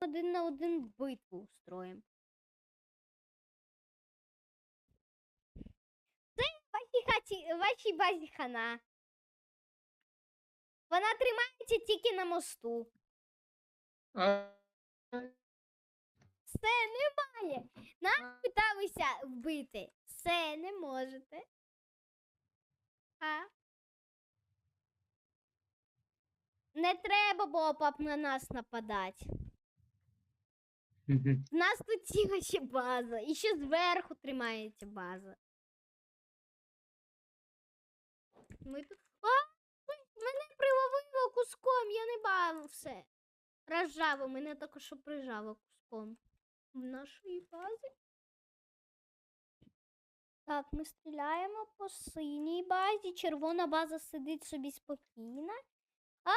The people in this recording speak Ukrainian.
один на один битву устроїмо. Це вашій хаті, вашій базі хана. Вона тримається тільки на мосту. Все, немає. Нас питалися вбити. Все, не можете. А? Не треба було пап на нас нападати. В нас тут ціла ще база. І ще зверху тримається база. Ми тут. А! Мене приловило куском, я не бавив все. Розжало, мене також що прижало куском. В нашої бази. Так, ми стріляємо по синій базі. Червона база сидить собі спокійно. А,